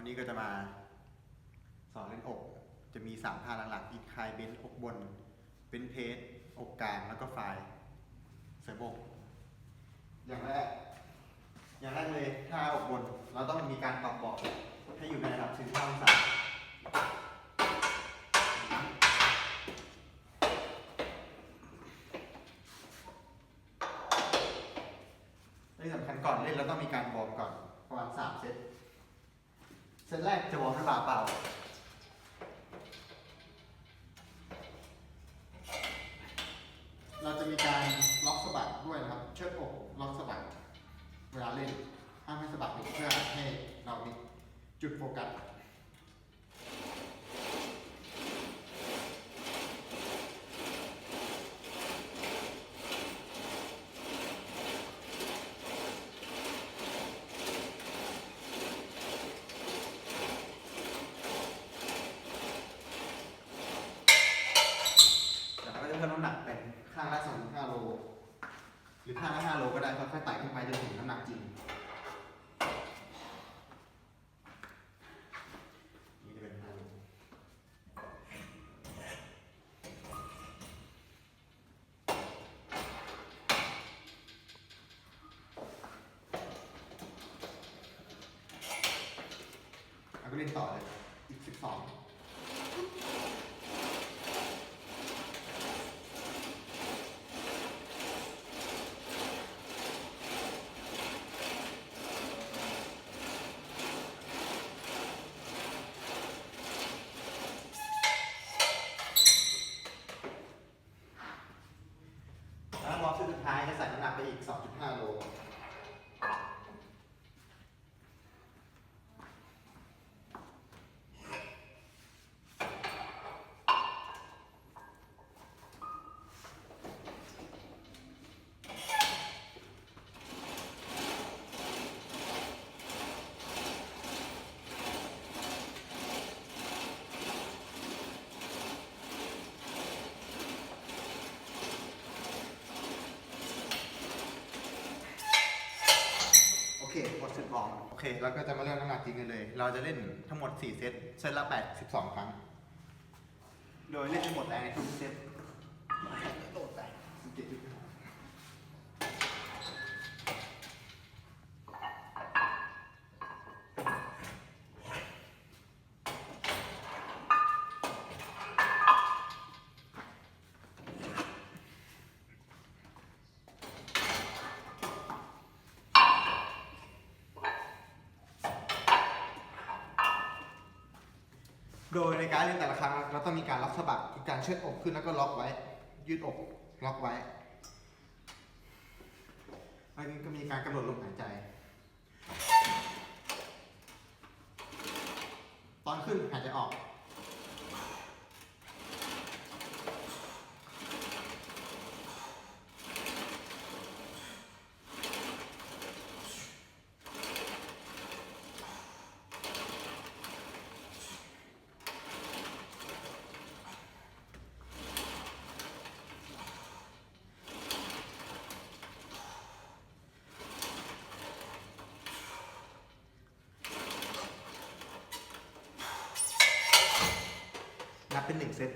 วันนี้ก็จะมาสอนเล่นอก จะมีสามท่าหลักๆ อีกคลายเบนอกบน เบนเพสอกกลางแล้วก็ไฟล์เสริมอกอย่างแรก อย่างแรกเลยท่าอกบน เราต้องมีการปรับเบาะให้อยู่ในระดับ45องศาที่สำคัญก่อนเล่นเราต้องมีการวอร์มก่อนประมาณสามเซต เซตแรกจะวอร์มด้วยบ่าเปล่าเราจะมีการล็อกสะบักด้วยนะครับ เชิดอกล็อกสะบักเวลาเล่นห้ามให้สะบักอยเพื่อให้เรามีจุดโฟกัส แล้วก็จะเพิ่มน้ำหนักเป็นข้างละ2-5โล หรือข้างละ5โลก็ได้ ค่อยๆไต่ขึ้นไปจนถึงน้ำหนักจริง 10ลองโอเคเราก็จะมาเริ่มน้ำหนักจริงกันเลย เราจะเล่นทั้งหมด 4 เซต เซตละ8 12 ครั้ง โดยเล่นทั้งหมดแรงในทุกเซต โดยในการเล่นแต่ละครั้งเราต้องมีการล็อกสะบักคือการเชิดอกขึ้นแล้วก็ล็อกไว้ ยืดอกล็อกไว้แล้วก็มีการกำหนดลมหายใจ ตอนขึ้นหายใจออก เป็นหนึ่งเซต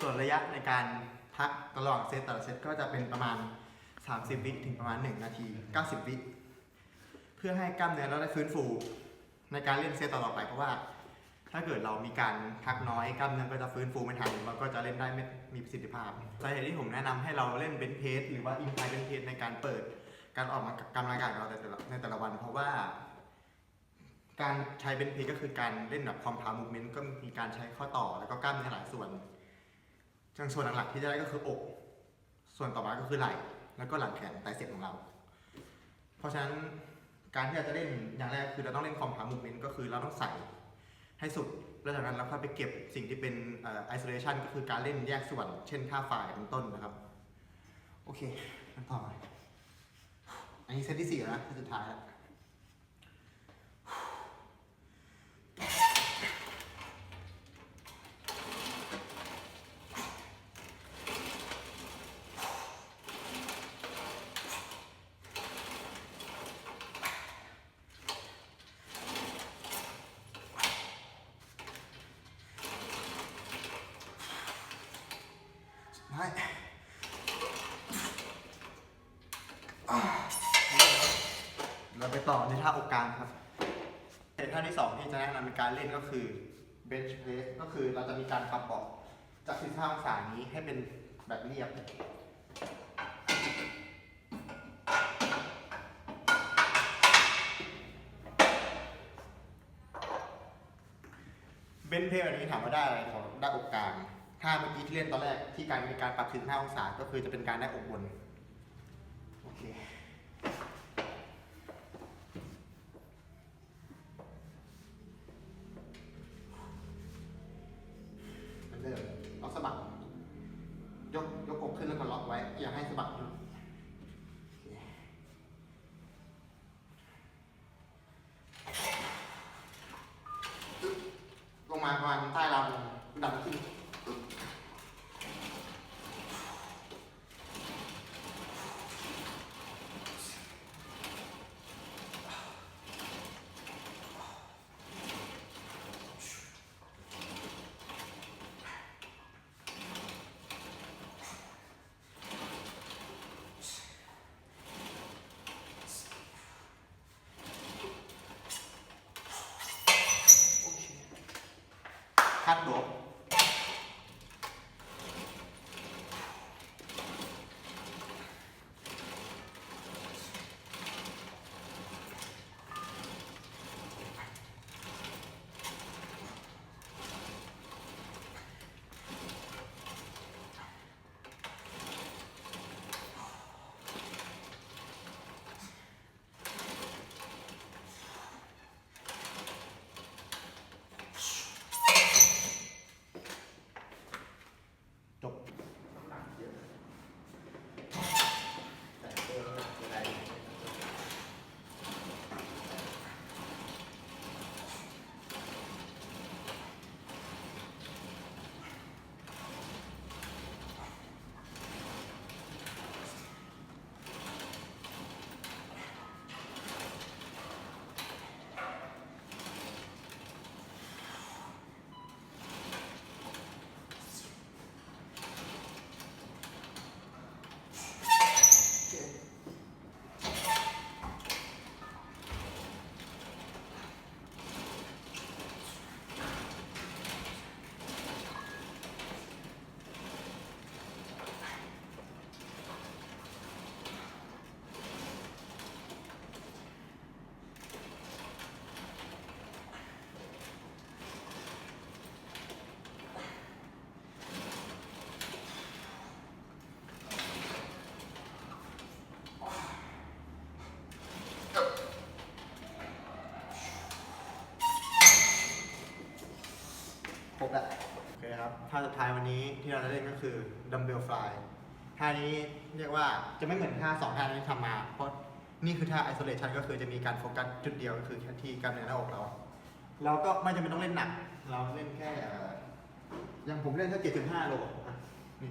ส่วนระยะในการพักระหว่างเซตแต่ละเซตก็จะเป็นประมาณ 30 วิถึงประมาณ 1 นาที 90 วิ เพื่อให้กล้ามเนื้อเราได้ฟื้นฟูในการเล่นเซตต่อไปเพราะว่า ถ้าเกิดเรามีการพักน้อยกล้ามเนื้อก็จะฟื้นฟูไม่ทันเราก็จะเล่นได้ไม่มีประสิทธิภาพสาเหตุที่ผมแนะนำให้เราเล่นเบนเพสหรือว่าอินไลเบนเพสในการเปิดการออกมากำลังกายของเราในแต่ละในแต่ละวันเพราะว่า การใช้เบนเพก็คือการเล่นแบบคอมพาวมูฟเมนต์ก็มีการใช้ข้อต่อแล้วก็กล้ามเนื้อหลายส่วนจังส่วนหลักๆที่จะได้ก็คืออก ส่วนต่อมาก็คือไหล่แล้วก็หลังแขนไตเสพของเรา เพราะฉะนั้นการที่เราจะเล่นอย่างแรกคือเราต้องเล่นคอมพาวมูฟเมนต์ก็คือเราต้องใส่ให้สุดแล้วจากนั้นเราค่อยไปเก็บสิ่งที่เป็นเอ่อ isolation ก็คือการเล่นแยกส่วน เช่นท่าฝ่ายเป็นต้นนะครับ โอเคมาต่อไปอันนี้เซตที่สี่แล้วนะเซตสุดท้ายแล้ว ไปอ่าเราไปต่อในท่าอกกลางครับท่าที่สองที่จะแนะนำใน การเล่นก็คือ bench press ก็คือเราจะมีการปรับเบาะจาก15องศานี้ให้เป็นแบบเรียบ เบนเพลแบบนี้ถามว่าได้อะไรของได้อกกลาง ถ้าเมื่อกี้ที่เล่นตอนแรกที่การมีการปรับถึง5องศาก็คือจะเป็นการได้อกบน วาประมาณใต้ราวดันขึ้น คัดโดบจบ ล้วโอเคครับท่าสุดท้ายวันนี้ที่เราจะเล่นก็คือดัมเบลฟลายท่านี้เรียกว่าจะไม่เหมือนท่าสองท่าที่ทำมา เพราะนี่คือท่า isolation ก็คือจะมีการโฟกัสจุดเดียวก็คือแค่ที่กล้ามเนื้อหน้าอกเรา เราก็ไม่จำเป็นต้องเล่นหนัก เราเล่นแค่อย่างผมเล่นแค่เจ็ดถึงห้าโลนี่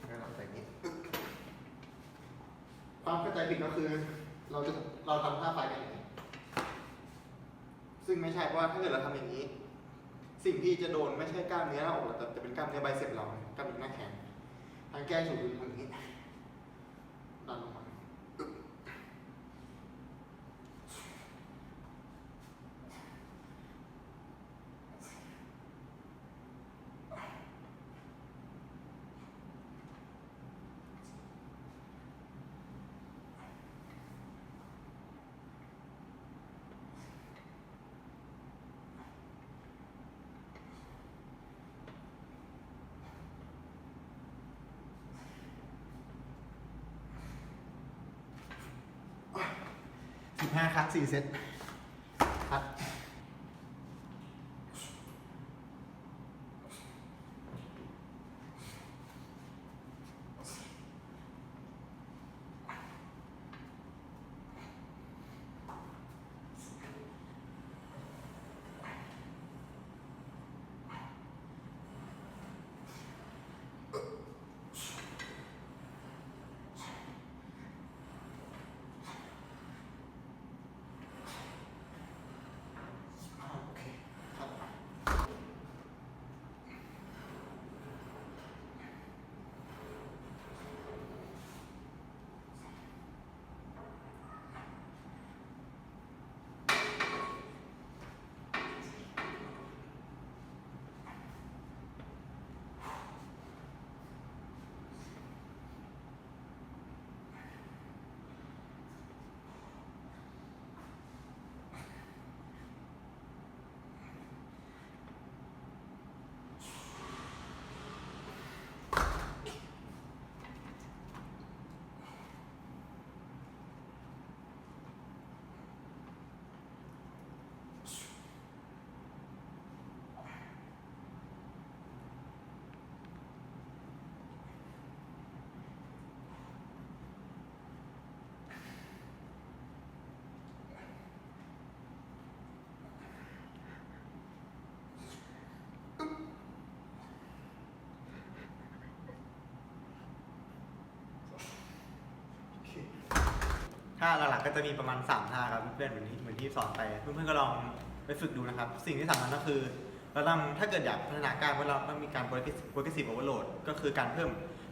คงั้นเราใส่อย่างนี้ความเข้าใจผิดก็คือเราจะเราทำท่าไฟกันอย่างนี้ ซึ่งไม่ใช่เพราะว่าถ้าเกิดเราทำอย่างนี้ สิ่งที่จะโดนไม่ใช่กล้ามเนื้อหน้าอกเราแต่จะเป็นกล้ามเนื้อใบเซ็จเรากล้ามเนื้อหน้าแขนทางแก้ถูกคือทางนี้ดันลงมา ห้าครั้งสี่เซตครับ ท่าหลักๆก็จะมีประมาณ3ท่าครับเพื่อนๆเหมือนที่เหมือนที่สอนไปเพื่อนๆก็ลองไปฝึกดูนะครับ สิ่งที่สำคัญก็คือเราต้องถ้าเกิดอยากพัฒนากล้ามเราต้องมีการ progressive overload ก็คือการเพิ่ม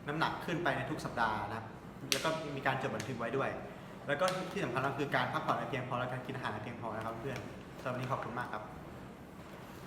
น้ำหนักขึ้นไปในทุกสัปดาห์นะครับ แล้วก็มีการจดบันทึกไว้ด้วย แล้วก็ที่สำคัญก็คือการพักผ่อนให้เพียงพอและการกินอาหารให้เพียงพอนะครับเพื่อนสำหรับวันนี้ขอบคุณมากครับ